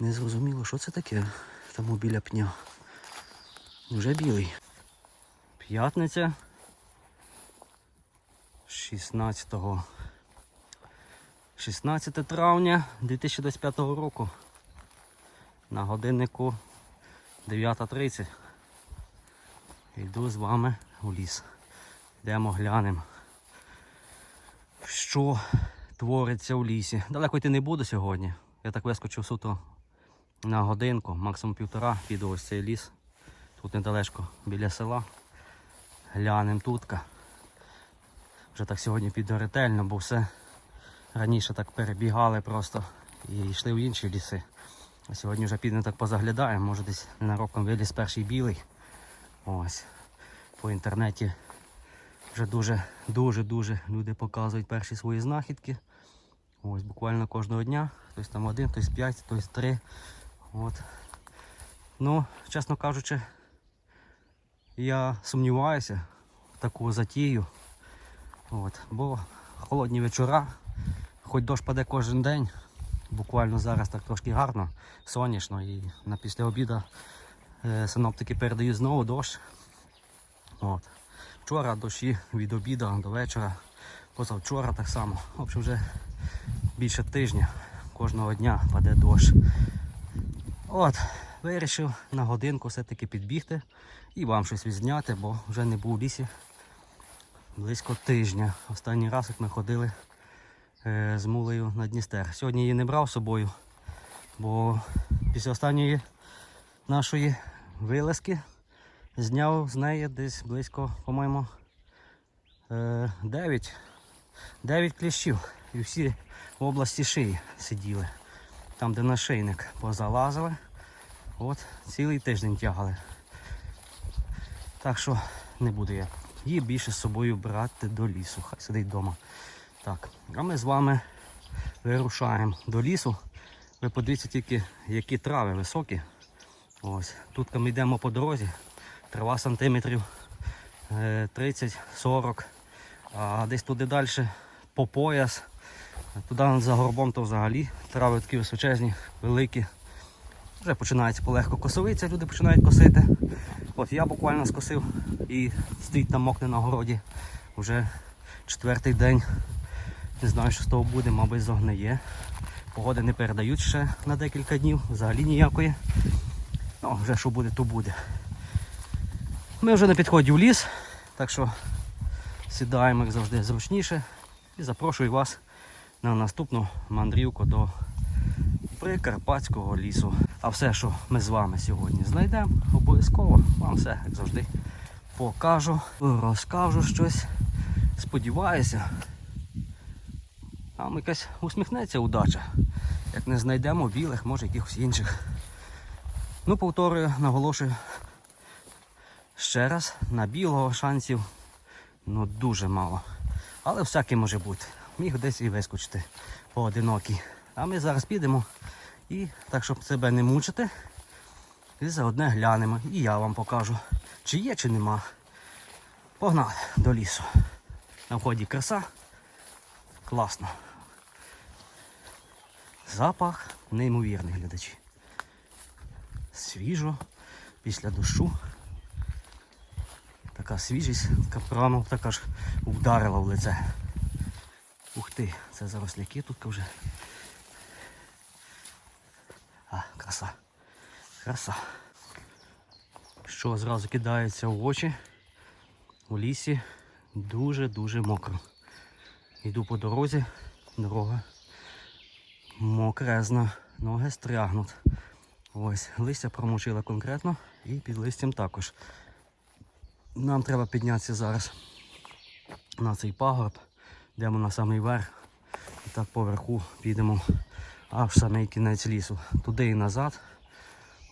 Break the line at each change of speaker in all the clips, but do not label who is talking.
Не зрозуміло, що це таке там біля пня. Вже білий. П'ятниця. 16 16 травня 2025 року. На годиннику 9.30. Йду з вами у ліс. Йдемо глянемо, що твориться у лісі. Далеко йти не буду сьогодні. Я так вискочив суто на годинку, максимум півтора, піду ось цей ліс. Тут недалечко біля села. Глянемо тутка. Вже так сьогодні піду ретельно, бо все раніше так перебігали просто і йшли в інші ліси. А сьогодні вже підемо так позаглядаємо, може десь ненароком виліз перший білий. Ось. По інтернеті вже дуже дуже дуже люди показують перші свої знахідки. Ось буквально кожного дня. Хтось там один, хтось п'ять, хтось три. От. Ну, чесно кажучи, я сумніваюся в таку затію. От. Бо холодні вечора, хоч дощ паде кожен день. Буквально зараз так трошки гарно, сонячно і на після обіду е, синоптики передають знову дощ. От. Вчора дощі від обіду до вечора, позавчора так само. В общем, вже більше тижня кожного дня паде дощ. От, вирішив на годинку все-таки підбігти і вам щось відзняти, бо вже не був у лісі близько тижня. Останній раз, як ми ходили е, з мулею на Дністер. Сьогодні її не брав з собою, бо після останньої нашої вилазки зняв з неї десь близько, по-моєму, е, 9, 9 кліщів. І всі в області шиї сиділи. Там, де нашийник позалазили. От цілий тиждень тягали. Так що не буду я її більше з собою брати до лісу. Хай сидить вдома. Так, а ми з вами вирушаємо до лісу. Ви подивіться тільки, які трави високі. Ось. Тут ми йдемо по дорозі. Трава сантиметрів е, 30-40. А десь туди далі по пояс. Туди за горбом то взагалі трави такі височезні, великі. Вже починається полегко косовиця, люди починають косити. От я буквально скосив і стоїть там мокне на городі. Вже четвертий день. Не знаю, що з того буде, мабуть, зогниє. Погоди не передають ще на декілька днів, взагалі ніякої. Ну, вже що буде, то буде. Ми вже на підході в ліс, так що сідаємо, як завжди, зручніше і запрошую вас на наступну мандрівку до Прикарпатського лісу. А все, що ми з вами сьогодні знайдемо, обов'язково вам все, як завжди, покажу, розкажу щось. Сподіваюся, нам якась усміхнеться удача. Як не знайдемо білих, може якихось інших. Ну, повторюю, наголошую ще раз, на білого шансів ну, дуже мало. Але всяке може бути. Міг десь і вискочити поодинокий. А ми зараз підемо і так, щоб себе не мучити, і заодне глянемо. І я вам покажу, чи є, чи нема. Погнали до лісу. На вході краса. Класно. Запах неймовірний глядачі. Свіжо, після дощу. Така свіжість, прямо така ж вдарила в лице. Ух ти, це заросляки тут вже. А, краса. Краса. Що зразу кидається в очі у лісі дуже-дуже мокро. Йду по дорозі, дорога мокрезна, ноги стрягнуть. Ось, листя промочила конкретно і під листям також. Нам треба піднятися зараз на цей пагорб, йдемо на самий верх і так поверху підемо аж самий кінець лісу, туди і назад.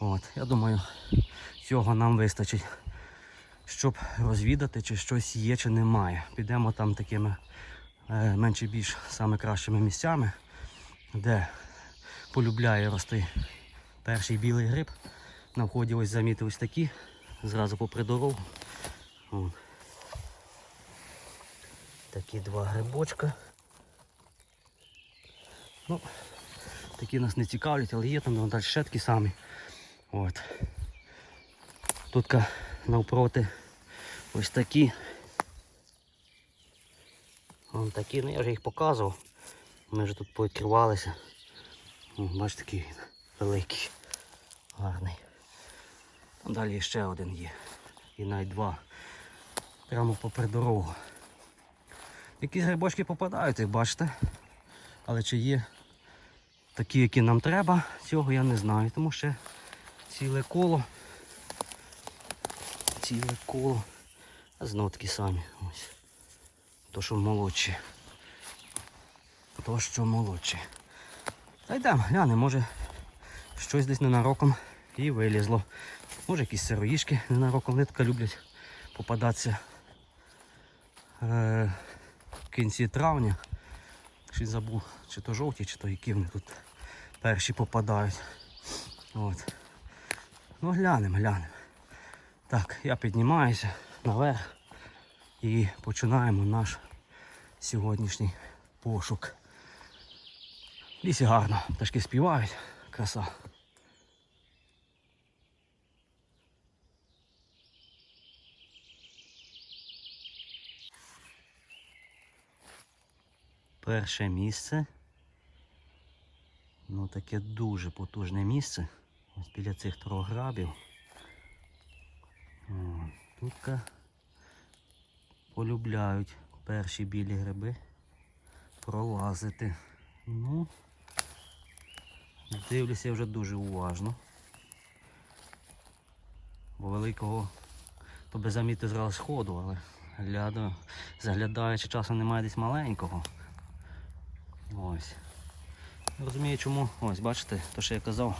От, Я думаю, цього нам вистачить, щоб розвідати, чи щось є, чи немає. Підемо там такими е, менше більш саме кращими місцями, де полюбляє рости перший білий гриб. На вході ось замітив ось такі, зразу попри дорогу. От. Такі два грибочка. Ну, такі нас не цікавлять, але є там вон далі ще такі самі. От. Тут навпроти ось такі. Вон такі, ну я вже їх показував. Ми вже тут повідкривалися. Бачите, такий великий, гарний. Далі ще один є. І навіть два. Прямо попри дорогу. Якісь грибочки попадають, як бачите. Але чи є такі, які нам треба, цього я не знаю. Тому що ціле коло. Ціле коло. А знов такі самі. Ось. То, що молодші. То, що молодші. Та йдемо, глянемо, може щось десь ненароком і вилізло. Може якісь сироїшки ненароком вони таке люблять попадатися е, в кінці травня. Щось забув, чи то жовті, чи то які вони тут перші попадають. От. Ну глянемо, глянемо. Так, я піднімаюся наверх і починаємо наш сьогоднішній пошук. Лісі гарно, пташки співають, краса. Перше місце. Ну таке дуже потужне місце. Ось біля цих трьох грабів. О, Тут полюбляють перші білі гриби пролазити. Ну, дивлюся вже дуже уважно. Бо великого то би замітити зразу сходу, але гляду, заглядаючи часом немає десь маленького. Ось. Розумію чому. Ось, бачите, то що я казав.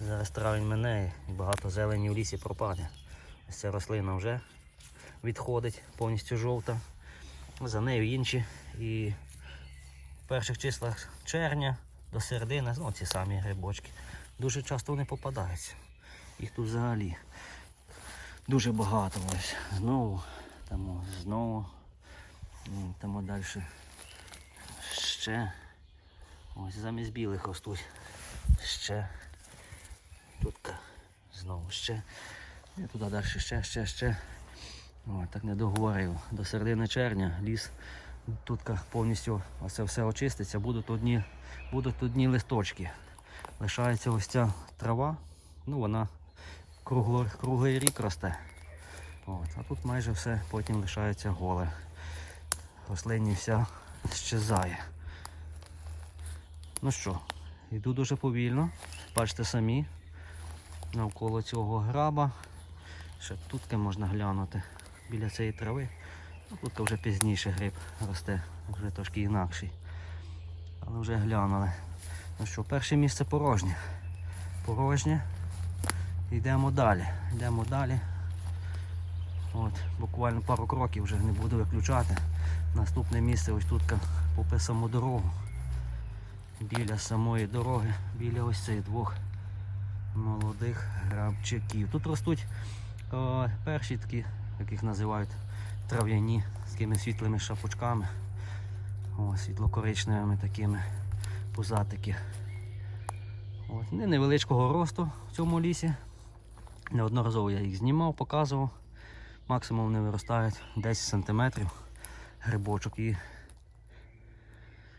Зараз травень мине і багато зелені в лісі пропаде. Ось ця рослина вже відходить, повністю жовта. За нею інші. І в перших числах червня до середини, ну ці самі грибочки. Дуже часто вони попадаються. Їх тут взагалі дуже багато. Ось. Знову, там знову, там далі ще. Ось замість білих ростуть. Ще. Тут знову ще. І туди далі ще, ще, ще. О, так не договорив. До середини червня ліс тут повністю оце все очиститься, будуть одні, будуть одні листочки. Лишається ось ця трава, ну вона кругло, круглий рік росте. От, а тут майже все потім лишається голе. Рослинні вся щезає. Ну що, йду дуже повільно. Бачите самі. Навколо цього граба. Ще тут можна глянути біля цієї трави. Ну, тут вже пізніше гриб росте, вже трошки інакший. Але вже глянули. Ну що, перше місце порожнє. Порожнє. Йдемо далі. Йдемо далі. От, буквально пару кроків вже не буду виключати. Наступне місце ось тут попри саму дорогу. Біля самої дороги, біля ось цих двох молодих грабчаків. Тут ростуть о, перші такі, як їх називають, трав'яні з такими світлими шапочками. О, світло-коричневими такими пузатики. От, невеличкого росту в цьому лісі. Неодноразово я їх знімав, показував. Максимум вони виростають 10 см грибочок і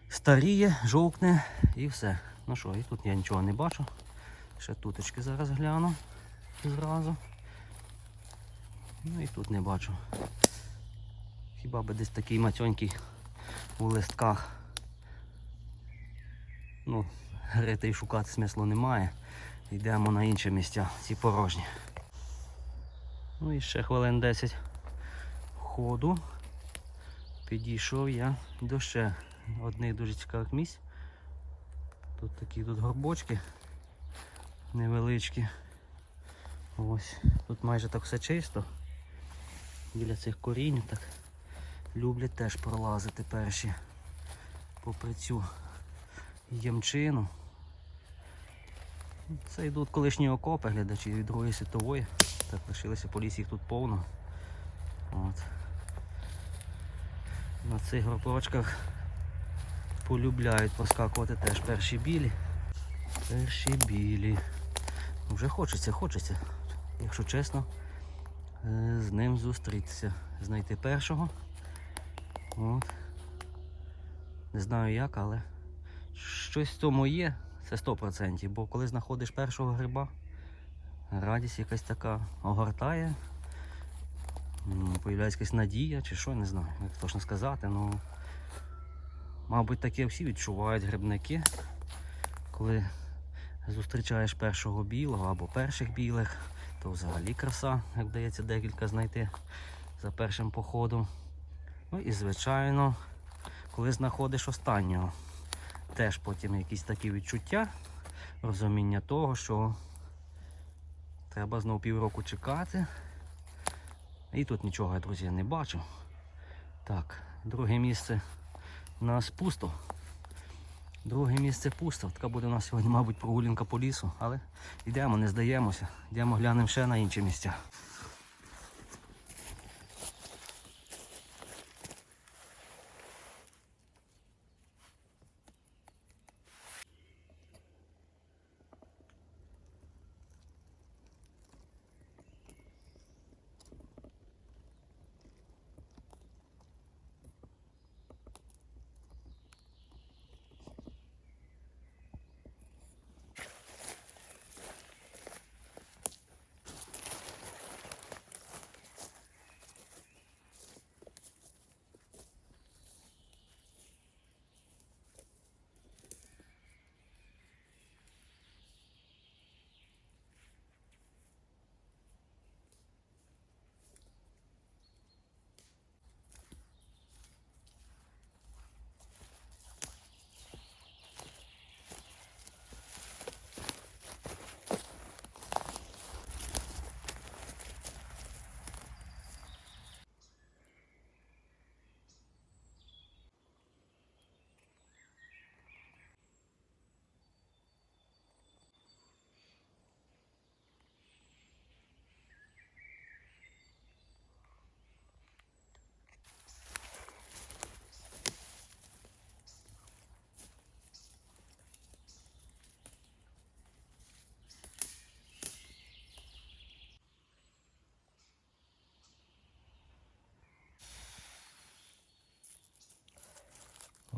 старіє, жовкне і все. Ну що, і тут я нічого не бачу. Ще туточки зараз гляну зразу. Ну і тут не бачу. Хіба би десь такий матьонький у листках. Ну, грити і шукати смислу немає. Йдемо на інші місця, ці порожні. Ну і ще хвилин 10 ходу. Підійшов я до ще одних дуже цікавих місць. Тут такі тут горбочки невеличкі. Ось. Тут майже так все чисто. Біля цих корінь так люблять теж пролазити перші попри цю ямчину. Це йдуть колишні окопи, глядачі від Другої світової. Так лишилося по лісі їх тут повно. От. На цих горбочках полюбляють поскакувати теж перші білі. Перші білі. Вже хочеться, хочеться. Якщо чесно, е, з ним зустрітися. Знайти першого. От. Не знаю як, але щось в тому є, це 100%. Бо коли знаходиш першого гриба, радість якась така огортає. Появляється якась надія чи що, не знаю, як точно сказати. Ну, мабуть, таке всі відчувають грибники, коли зустрічаєш першого білого або перших білих, то взагалі краса, як вдається декілька знайти за першим походом. Ну і звичайно, коли знаходиш останнього, теж потім якісь такі відчуття, розуміння того, що треба знову півроку чекати. І тут нічого, друзі, не бачу. Так, друге місце у нас пусто. Друге місце пусто. Така буде у нас сьогодні, мабуть, прогулянка по лісу, але йдемо, не здаємося. Йдемо глянемо ще на інші місця.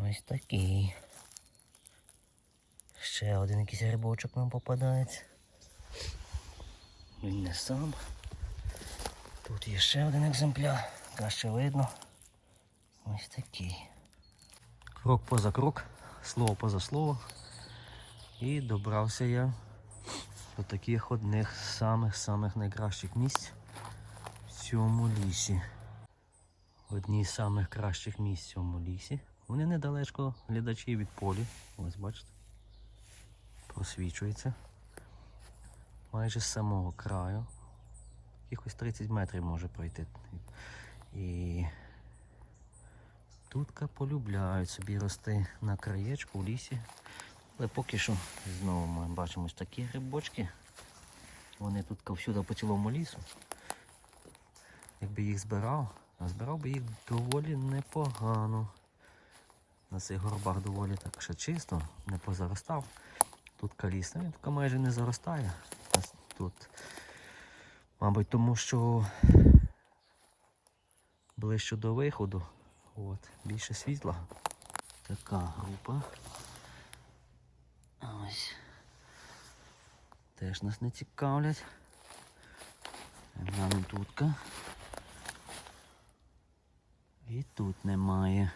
Ось такий. Ще один якийсь грибочок нам попадається. Він не сам. Тут є ще один екземпляр. Краще видно. Ось такий. Крок поза крок, слово поза слово. І добрався я до таких одних самих-самих найкращих місць в цьому лісі. Одні з самих кращих місць в цьому лісі. Вони недалечко глядачі від полі. Ось бачите. Просвічується. Майже з самого краю. Якихось 30 метрів може пройти. І тутка полюбляють собі рости на краєчку в лісі. Але поки що знову ми бачимо ось такі грибочки. Вони тут всюди по цілому лісу. Якби їх збирав, а збирав би їх доволі непогано. На цих горбах доволі так ще чисто, не позаростав. Тут каліс, він тут майже не заростає. Тут, мабуть, тому що ближче до виходу. От, більше світла. Така група. Ось. Теж нас не цікавлять. Глянемо тутка. І тут немає.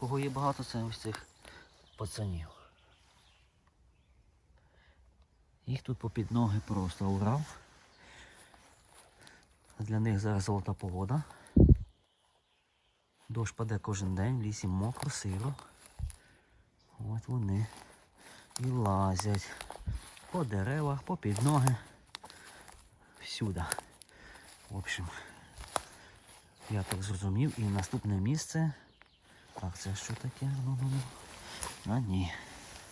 Кого є багато, це ось цих пацанів. Їх тут попід ноги просто урав. Для них зараз золота погода. Дощ паде кожен день, в лісі мокро, сиро. От вони і лазять по деревах, попід ноги. Всюди. В общем, я так зрозумів. І наступне місце. Так, це що таке? Ну, ну, ну. А ні.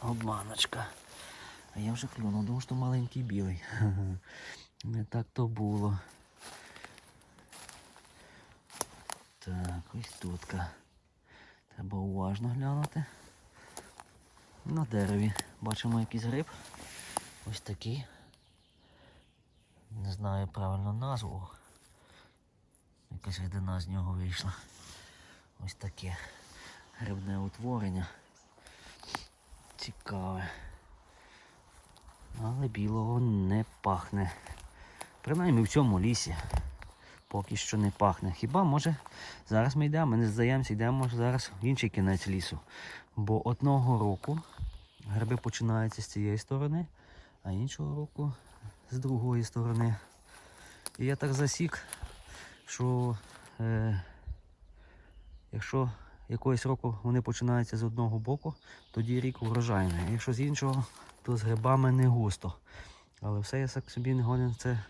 Обманочка. А я вже клюнув, думав, що маленький білий. Не так то було. Так, ось тутка. Треба уважно глянути.
На дереві бачимо якийсь гриб. Ось такий. Не знаю правильно назву. Якась рідина з нього вийшла. Ось таке грибне утворення. Цікаве. Але білого не пахне. Принаймні в цьому лісі поки що не пахне. Хіба може зараз ми йдемо, ми не здаємося, йдемо може, зараз в інший кінець лісу. Бо одного року гриби починаються з цієї сторони, а іншого року з другої сторони. І я так засік, що е, якщо якогось року вони починаються з одного боку, тоді рік врожайний. Якщо з іншого, то з грибами не густо. Але все я собі не годен це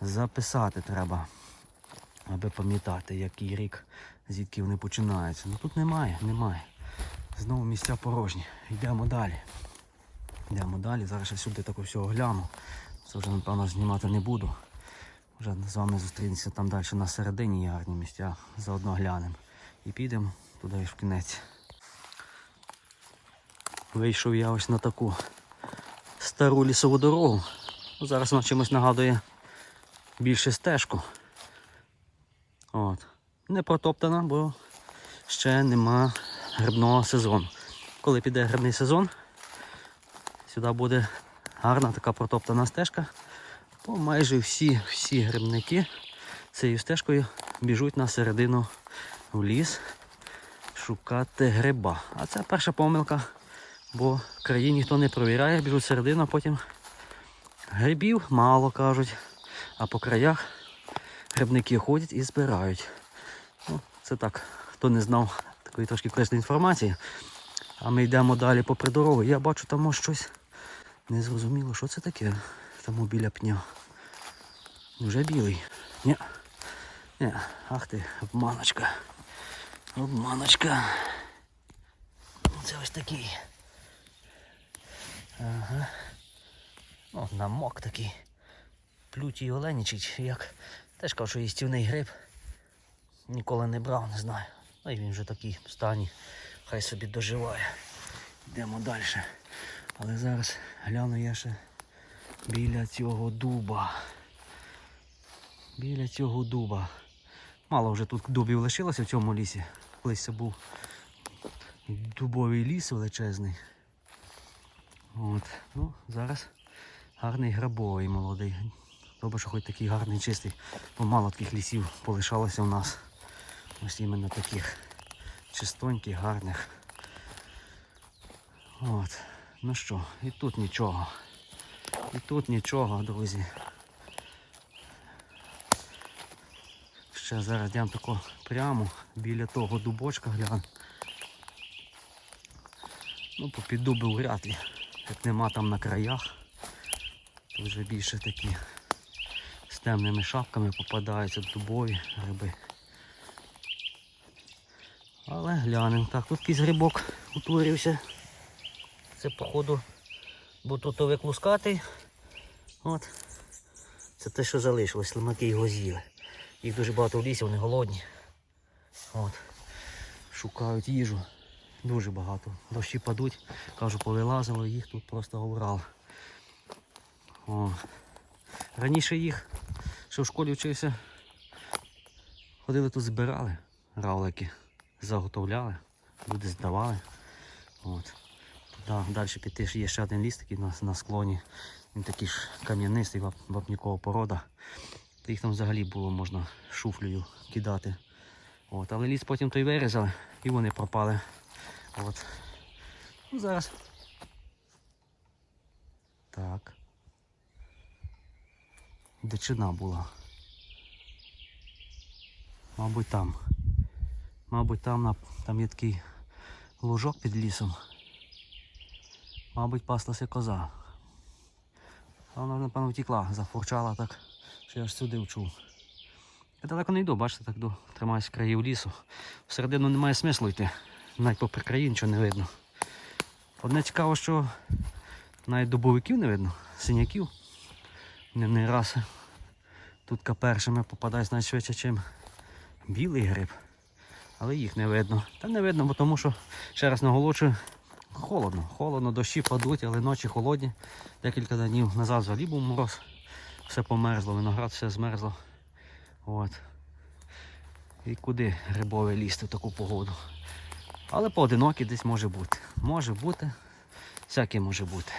записати треба, аби пам'ятати, який рік, звідки вони починаються. Ну тут немає, немає. Знову місця порожні. Йдемо далі. Йдемо далі. Зараз ще сюди так всього гляну. Це вже, напевно, знімати не буду. Вже з вами зустрінемося там далі на середині є гарні місця. Заодно глянемо. І підемо туди в кінець. Вийшов я ось на таку стару лісову дорогу. Зараз вона чимось нагадує більше стежку. От. Не протоптана, бо ще нема грибного сезону. Коли піде грибний сезон, сюди буде гарна така протоптана стежка, бо майже всі, всі грибники цією стежкою біжуть на середину в ліс шукати гриба. А це перша помилка, бо в країні ніхто не провіряє, біжуть середину, а потім грибів мало кажуть, а по краях грибники ходять і збирають. Ну, це так, хто не знав такої трошки корисної інформації. А ми йдемо далі попри дорогу. Я бачу там щось незрозуміло, що це таке там біля пня. Вже білий. Ні. Ні. Ах ти, обманочка. Обманочка. Це ось такий. Ага. О, намок такий. Плютій оленічий, як. Теж кажу, що їстівний гриб. Ніколи не брав, не знаю. Ну і він вже такий в стані. Хай собі доживає. Йдемо далі. Але зараз гляну я ще біля цього дуба. Біля цього дуба. Мало вже тут дубів лишилося в цьому лісі. Колись це був дубовий ліс величезний. От. Ну, зараз гарний грабовий молодий. Добре, що хоч такий гарний, чистий, бо мало таких лісів полишалося у нас. Ось іменно таких чистоньких, гарних. От. Ну що, і тут нічого. І тут нічого, друзі. Ще зараз йдемо тако прямо біля того дубочка гляну. Ну, попід дуби вряд ли. Як нема там на краях, то вже більше такі з темними шапками попадаються дубові гриби. Але глянемо. Так, тут якийсь грибок утворився. Це походу бутутовик лускатий. От. Це те, що залишилось, лимаки його з'їли. Їх дуже багато в лісі, вони голодні. От. Шукають їжу. Дуже багато. Дощі падуть, кажу, повилазили, їх тут просто обрали. О. Раніше їх, що в школі вчився, ходили тут збирали равлики, заготовляли, люди здавали. От. Туди далі піти є ще один ліс такий на, на склоні. Він такий ж кам'янистий, вап- вапнякова порода. Їх там взагалі було можна шуфлею кидати. От. Але ліс потім той вирізали і вони пропали. От. Ну, зараз. Так. Дичина була. Мабуть там. Мабуть там, там є такий лужок під лісом. Мабуть, паслася коза. Вона, напевно, втекла, зафурчала так, що я аж сюди вчув. Я далеко не йду, бачите, так йду, тримаюсь країв лісу. Всередину немає смислу йти. Навіть попри краї нічого не видно. Одне цікаво, що навіть дубовиків не видно, синяків. Не, не раз тут першими попадають навіть швидше, ніж білий гриб. Але їх не видно. Та не видно, бо тому що, ще раз наголошую,
холодно. Холодно, дощі падуть, але ночі холодні. Декілька днів назад взагалі був мороз. Все померзло, виноград все змерзло. От. І куди грибове лізти в таку погоду? Але поодинокі десь може бути. Може бути, всяке може бути.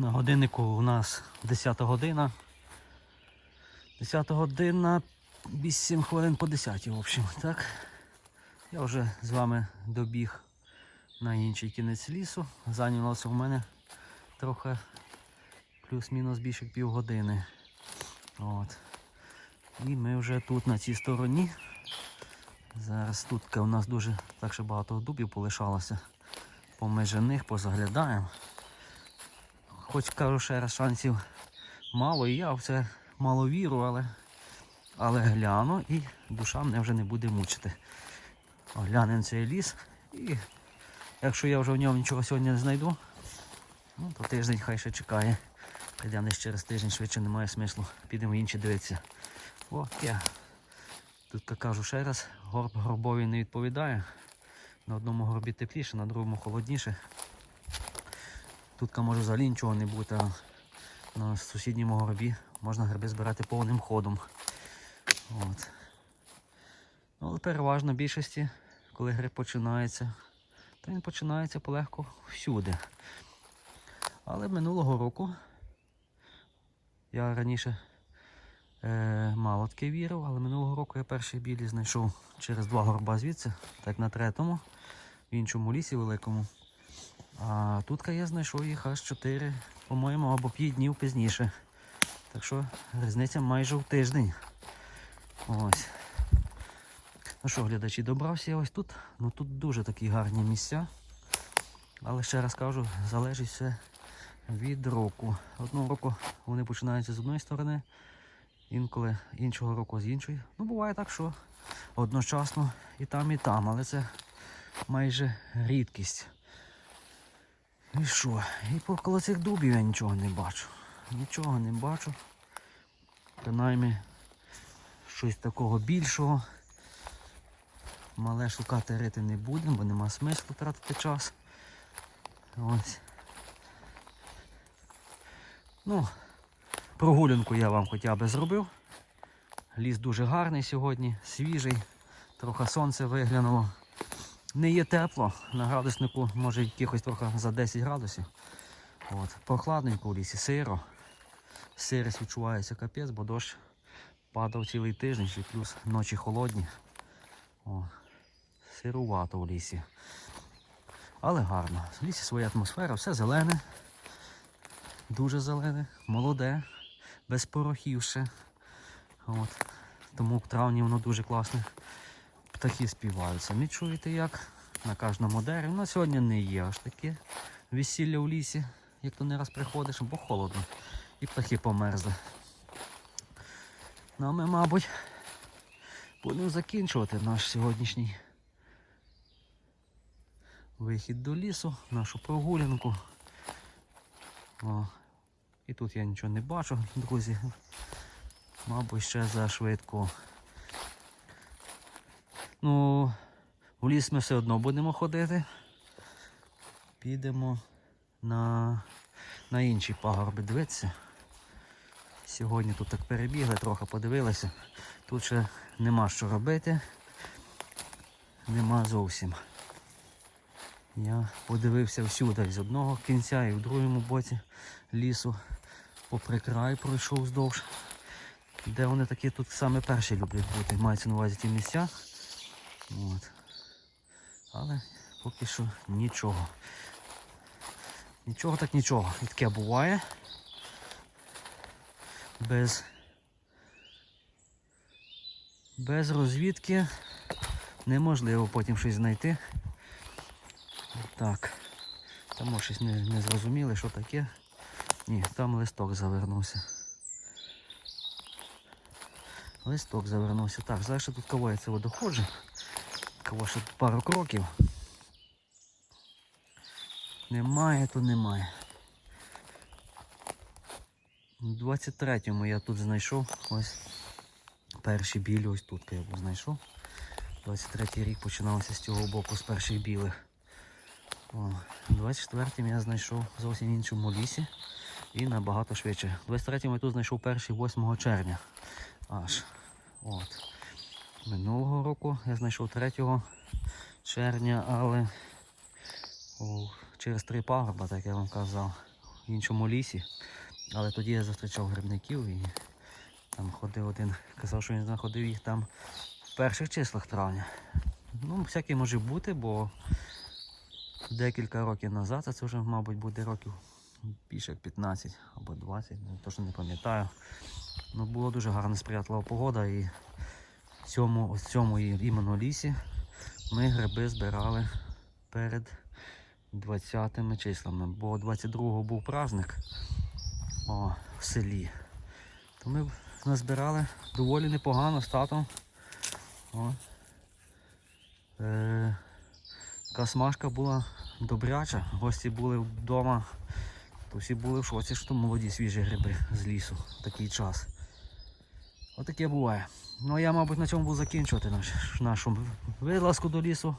На годиннику у нас 10 година. 10 година, 8 хвилин по 10, в общем, так. Я вже з вами добіг на інший кінець лісу. Зайнялося у мене трохи плюс-мінус більше півгодини. От. І ми вже тут на цій стороні. Зараз тут у нас дуже так ще багато дубів полишалося. Поміж них позаглядаємо. Хоч кажу ще раз шансів мало, і я в це мало віру, але, але гляну і душа мене вже не буде мучити. Оглянемо цей ліс і якщо я вже в ньому нічого сьогодні не знайду, ну, то тиждень хай ще чекає. Прийдемо десь через тиждень швидше немає смислу. Підемо інші дивитися. О, я. Тут як кажу ще раз, горб горбові не відповідає. На одному горбі тепліше, на другому холодніше. Тут може взагалі нічого не бути, а на сусідньому горбі можна гриби збирати повним ходом. От. Ну, але переважно в більшості, коли гриб починається, то він починається полегко всюди. Але минулого року я раніше е, мало таки вірив, але минулого року я перший білі знайшов через два горба звідси, так на третьому, в іншому лісі великому. А тут я знайшов їх аж 4, по-моєму, або 5 днів пізніше. Так що різниця майже в тиждень. Ось. Ну що, глядачі, добрався я ось тут. Ну тут дуже такі гарні місця. Але ще раз кажу, залежить все від року. Одного року вони починаються з одної сторони, інколи іншого року з іншої. Ну, буває так, що одночасно і там, і там, але це майже рідкість. І що? І коло цих дубів я нічого не бачу. Нічого не бачу. Принаймні щось такого більшого. Мале шукати рити не будемо, бо нема смислу тратити час. Ось. Ну, прогулянку я вам хоча б зробив. Ліс дуже гарний сьогодні, свіжий, трохи сонце виглянуло. Не є тепло, на градуснику може якихось трохи за 10 градусів. От. Прохладненько у лісі, сиро. Сирість відчувається капець, бо дощ падав цілий тиждень, ще плюс ночі холодні. О, сирувато в лісі. Але гарно. В лісі своя атмосфера, все зелене, дуже зелене, молоде, без порохів ще. От. Тому в травні воно дуже класне. Птахи співають. Самі чуєте як? На кожному дереві. Ну, сьогодні не є аж таке весілля в лісі, як то не раз приходиш, бо холодно. І птахи померзли. Ну а ми, мабуть, будемо закінчувати наш сьогоднішній вихід до лісу, нашу прогулянку. О, і тут я нічого не бачу, друзі. Мабуть, ще за швидко.
Ну, в ліс ми все одно будемо ходити. Підемо на, на інші пагорби дивитися. Сьогодні тут так перебігли, трохи подивилися. Тут ще нема що робити. Нема зовсім. Я подивився всюди з одного кінця і в другому боці лісу. Попри край пройшов вздовж. Де вони такі тут саме перші люблять бути, мається на увазі ті місця. От. Але поки що нічого. Нічого так нічого. І таке буває. Без, без розвідки неможливо потім щось знайти. Так. Там щось не, не зрозуміли, що таке. Ні, там листок завернувся. Листок завернувся. Так, зараз тут кого я це доходжу. Ще тут пару кроків. Немає, то немає. У 23-му я тут знайшов ось перші білі, ось тут я його знайшов. 23-й рік починався з цього боку, з перших білих. О, 24-м я знайшов зовсім іншому лісі і набагато швидше. 23-му я тут знайшов перший 8 червня. Аж. От. Минулого року я знайшов 3 червня, але о, через три пагорба, так я вам казав, в іншому лісі. Але тоді я зустрічав грибників і там ходив один, казав, що він знаходив їх там в перших числах травня. Ну, всяке може бути, бо декілька років назад, а це вже, мабуть, буде років більше як 15 або 20, ну, точно не пам'ятаю. Ну, була дуже гарна сприятлива погода і цьому, ось цьому іменно лісі ми гриби збирали перед 20 числами, бо 22-го був праздник о, в селі. То ми назбирали доволі непогано з татом. О. Е, така смажка була добряча. Гості були вдома, то всі були в шоці, що молоді свіжі гриби з лісу в такий час. Отаке буває. Ну я, мабуть, на цьому буду закінчувати наш, нашу вилазку до лісу.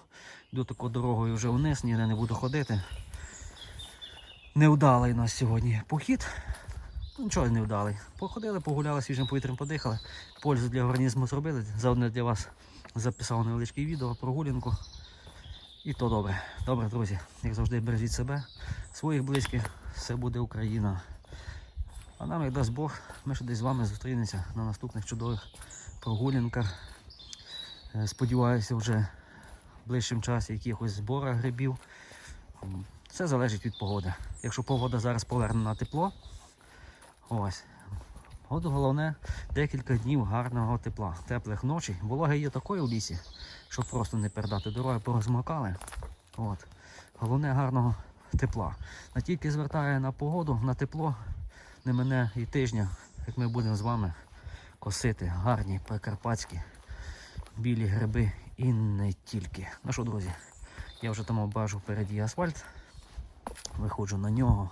Йду такою дорогою вже вниз, ніде не буду ходити. Невдалий у нас сьогодні похід. Ну, Нічого не вдалий. Походили, погуляли, свіжим повітрям подихали. Пользу для організму зробили. Заодно для вас записав невеличке відео про гулянку. І то добре. Добре, друзі. Як завжди, бережіть себе, своїх близьких, все буде Україна. А нам, як дасть Бог, ми ще десь з вами зустрінемося на наступних чудових прогулянках. Е, Сподіваюся, вже в ближчим часі якихось зборах грибів. Все залежить від погоди. Якщо погода зараз поверне на тепло, ось. От головне декілька днів гарного тепла, теплих ночей. Вологи є такої в лісі, щоб просто не передати. Дороги порозмокали. От. Головне гарного тепла. Не тільки звертає на погоду, на тепло, не мене і тижня, як ми будемо з вами косити гарні прикарпатські білі гриби і не тільки. Ну що, друзі, я вже там бажу впереді асфальт. Виходжу на нього.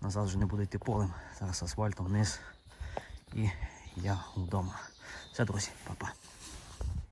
Назад вже не буду йти полем. Зараз асфальтом вниз. І я вдома. Все, друзі, па-па.